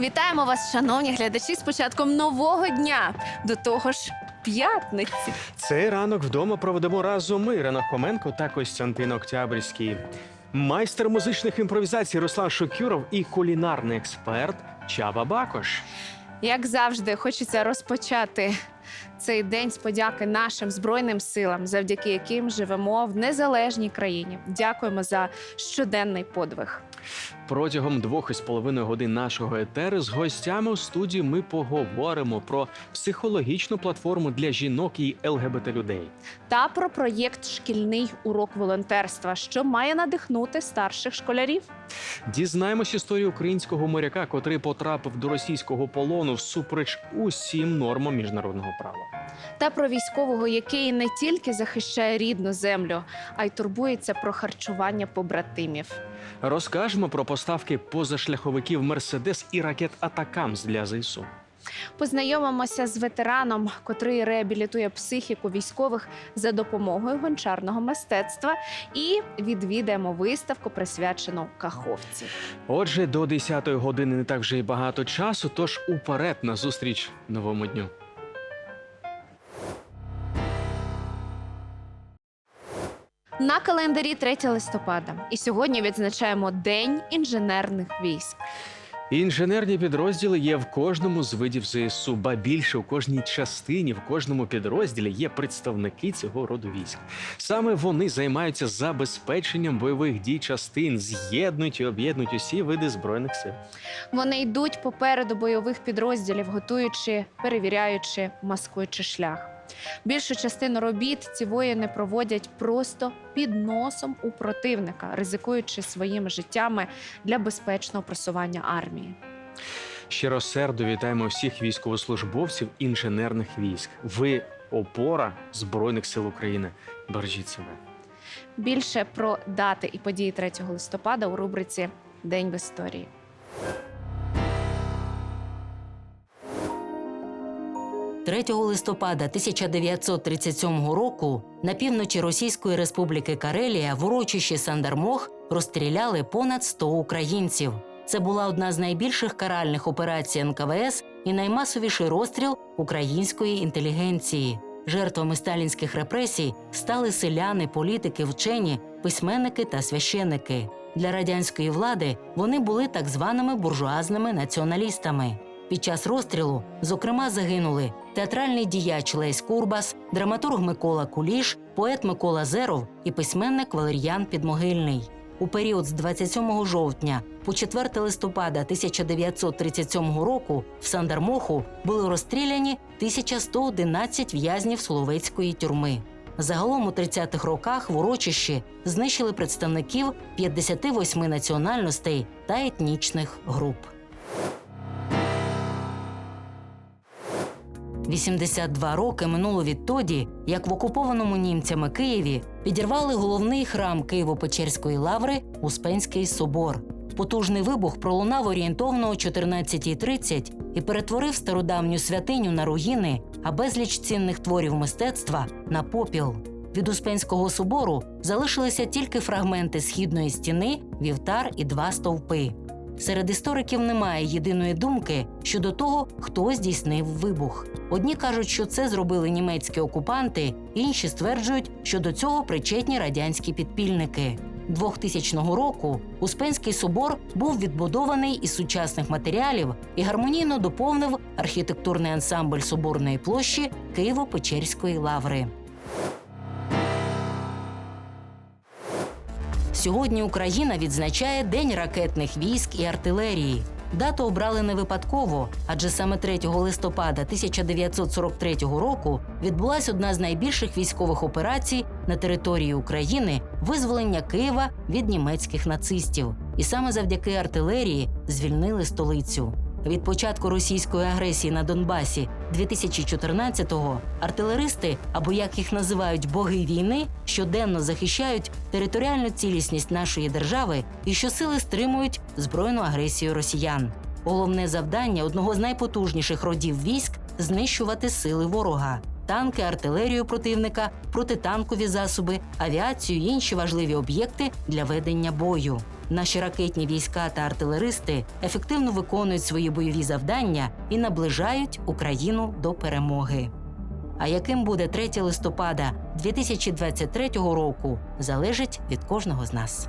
Вітаємо вас, шановні глядачі, з початком нового дня. До того ж, п'ятниці. Цей ранок вдома проведемо разом ми, Ірина Хоменко та Костянтин Октябрьський. Майстер музичних імпровізацій Руслан Шокюров і кулінарний експерт Чаба Бакош. Як завжди, хочеться розпочати цей день з подяки нашим збройним силам, завдяки яким живемо в незалежній країні. Дякуємо за щоденний подвиг. Протягом двох із половиною годин нашого етеру з гостями у студії ми поговоримо про психологічну платформу для жінок і ЛГБТ людей. Та про проєкт Шкільний урок волонтерства, що має надихнути старших школярів. Дізнаємось історію українського моряка, котрий потрапив до російського полону всупереч усім нормам міжнародного права. Та про військового, який не тільки захищає рідну землю, а й турбується про харчування побратимів. Розкажемо про поставки позашляховиків Мерседес і ракет Атакамс для ЗСУ. Познайомимося з ветераном, котрий реабілітує психіку військових за допомогою гончарного мистецтва, і відвідаємо виставку, присвячену каховці. Отже, до 10-ї години не так вже й багато часу, тож уперед на зустріч новому дню. На календарі 3 листопада, і сьогодні відзначаємо День інженерних військ. Інженерні підрозділи є в кожному з видів ЗСУ, ба більше у кожній частині, в кожному підрозділі є представники цього роду військ. Саме вони займаються забезпеченням бойових дій частин, з'єднують і об'єднують усі види збройних сил. Вони йдуть попереду бойових підрозділів, готуючи, перевіряючи, маскуючи шлях. Більшу частину робіт ці воїни проводять просто під носом у противника, ризикуючи своїми життями для безпечного просування армії. Щиросердо вітаємо всіх військовослужбовців інженерних військ. Ви опора Збройних сил України. Бережіть себе. Більше про дати і події 3 листопада у рубриці День в історії. – 3 листопада 1937 року на півночі Російської Республіки Карелія в урочищі Сандармох розстріляли понад 100 українців. Це була одна з найбільших каральних операцій НКВС і наймасовіший розстріл української інтелігенції. Жертвами сталінських репресій стали селяни, політики, вчені, письменники та священники. Для радянської влади вони були так званими буржуазними націоналістами. Під час розстрілу, зокрема, загинули театральний діяч Лесь Курбас, драматург Микола Куліш, поет Микола Зеров і письменник Валер'ян Підмогильний. У період з 27 жовтня по 4 листопада 1937 року в Сандармоху були розстріляні 1111 в'язнів Соловецької тюрми. Загалом у 30-х роках в урочищі знищили представників 58 національностей та етнічних груп. 82 роки минуло відтоді, як в окупованому німцями Києві підірвали головний храм Києво-Печерської лаври Успенський собор. Потужний вибух пролунав орієнтовно о 14.30 і перетворив стародавню святиню на руїни, а безліч цінних творів мистецтва на попіл. Від Успенського собору залишилися тільки фрагменти східної стіни, вівтар і два стовпи. Серед істориків немає єдиної думки щодо того, хто здійснив вибух. Одні кажуть, що це зробили німецькі окупанти, інші стверджують, що до цього причетні радянські підпільники. 2000 року Успенський собор був відбудований із сучасних матеріалів і гармонійно доповнив архітектурний ансамбль соборної площі Києво-Печерської лаври. Сьогодні Україна відзначає День ракетних військ і артилерії. Дату обрали не випадково, адже саме 3 листопада 1943 року відбулася одна з найбільших військових операцій на території України визволення Києва від німецьких нацистів. І саме завдяки артилерії звільнили столицю. Від початку російської агресії на Донбасі 2014-го артилеристи, або як їх називають боги війни, щоденно захищають територіальну цілісність нашої держави і щосили стримують збройну агресію росіян. Головне завдання одного з найпотужніших родів військ знищувати сили ворога. Танки, артилерію противника, протитанкові засоби, авіацію і інші важливі об'єкти для ведення бою. Наші ракетні війська та артилеристи ефективно виконують свої бойові завдання і наближають Україну до перемоги. А яким буде 3 листопада 2023 року, залежить від кожного з нас.